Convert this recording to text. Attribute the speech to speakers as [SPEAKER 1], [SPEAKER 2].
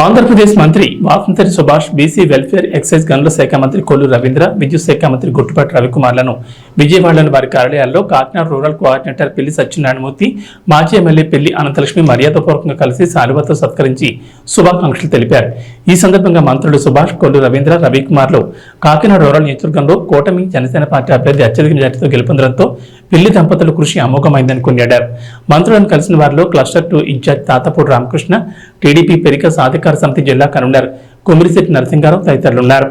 [SPEAKER 1] ఆంధ్రప్రదేశ్ మంత్రి వాసంతరి Subhash BC welfare excise గనుల శాఖ మంత్రి కొల్లు రవీంద్ర విద్యుత్ శాఖ మంత్రి గుట్టుపాటి రవికుమార్లను విజయవాడలోని వారి కార్యాలయాల్లో కాకినాడ రూరల్ కోఆర్డినేటర్ పెళ్ళి సత్యనారాయణమూర్తి మాజీ ఎమ్మెల్యే పెళ్ళి అనంతలక్ష్మి మర్యాదపూర్వకంగా కలిసి శాలువాతో సత్కరించి శుభాకాంక్షలు తెలిపారు. ఈ సందర్భంగా మంత్రులు సుభాష్ కొల్లు రవీంద్ర రవికుమార్లు కాకినాడ రూరల్ నియోజకవర్గంలో కూటమి జనసేన పార్టీ అభ్యర్థి అత్యధిక మెజార్టీతో గెలుపొందడంతో పెళ్ళి దంపతుల కృషి అమోఘమైందని కొనియాడారు. మంత్రులను కలిసిన వారిలో cluster two in-charge Tatapudi Ramakrishna TDP Perika సాధికార సమితి జిల్లా కన్వీనర్ కుమిరిశెట్టి నరసింగారావు తదితరులున్నారు.